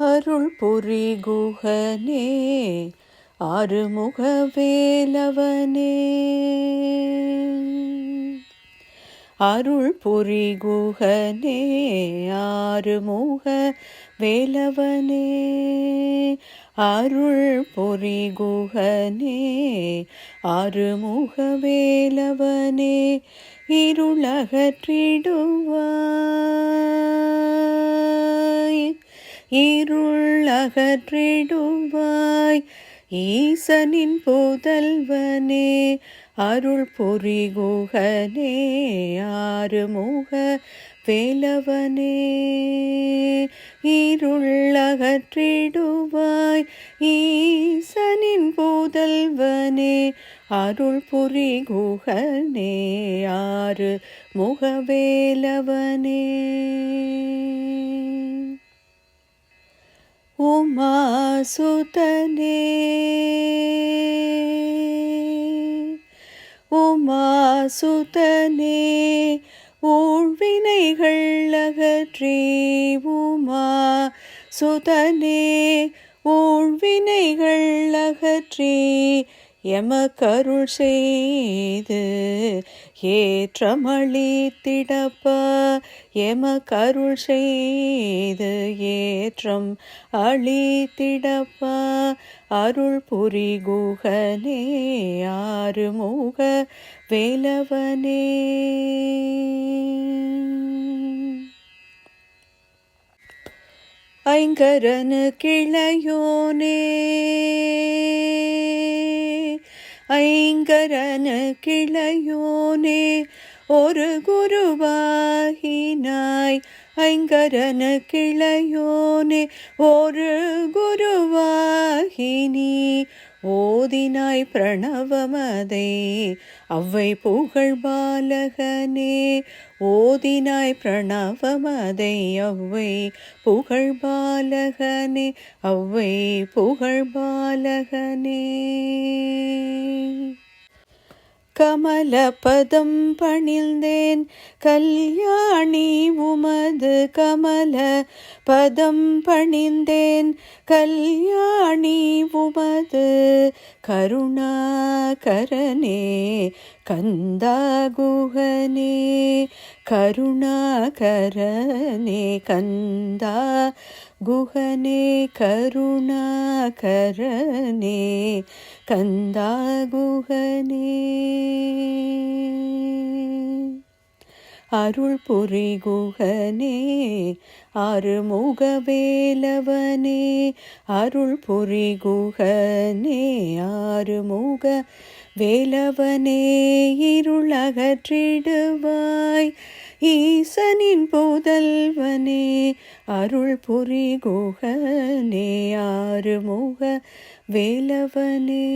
அருள் புரி குகனே ஆறுமுக வேலவனே அருள் பொறி குகனே ஆறுமுக வேலவனே. அருள் பொறி குகனே ஆறுமுக வேலவனே இருளகற்றிடுவாய் இருளகற்றிடுவாய். ஈசனின் புதல்வனே அருள் பொறிகுகனே ஆறுமுக வேலவனே. இருளகற்றிடுவாய் ஈசனின் புதல்வனே அருள் புரிகுகனே ஆறு முகவேலவனே உமாசுதனே. உமாசுதனே ஊழ்வினைகள் அகற்றே. உமா சுதனே ஊழ்வினைகள் அகற்றே. எமக்கருள் செய்து ஏற்றமளித்திடப்ப. எமக்கருள் செய்து ஏற்றம் அளித்திடப்ப. அருள் புரி புரிகுகனே ஆறுமுக வேலவனே. ஐங்கரனு கிளையோனே. ஐங்கரன கிளையோனே ஒரு குருவாகினாய். ஐங்கரன கிளையோனே ஒரு குருவாகினி. ஓதினாய் பிரணவமதை அவ்வை புகழ் பாலகனே. ஓதினாய் பிரணவமதை அவ்வை புகழ் பாலகனே அவ்வை புகழ் பாலகனே. கமலபதம் பணிந்தேன். கல்யாணி உமது கமல பதம் பணிந்தேன். கல்யாணி உமது கருணாகரனே கந்தாகுகனே கருணாகரனே கந்தா குகனே கருணாகரனே கந்தாகுகனே. அருள் புரி புரிகுகனே ஆறுமுகவேலவனே அருள் புரி குகனே ஆறுமுக வேலவனே இருளகற்றிடுவாய் ஈசனின் புதல்வனே அருள் புரி குகனே ஆறுமுக வேலவனே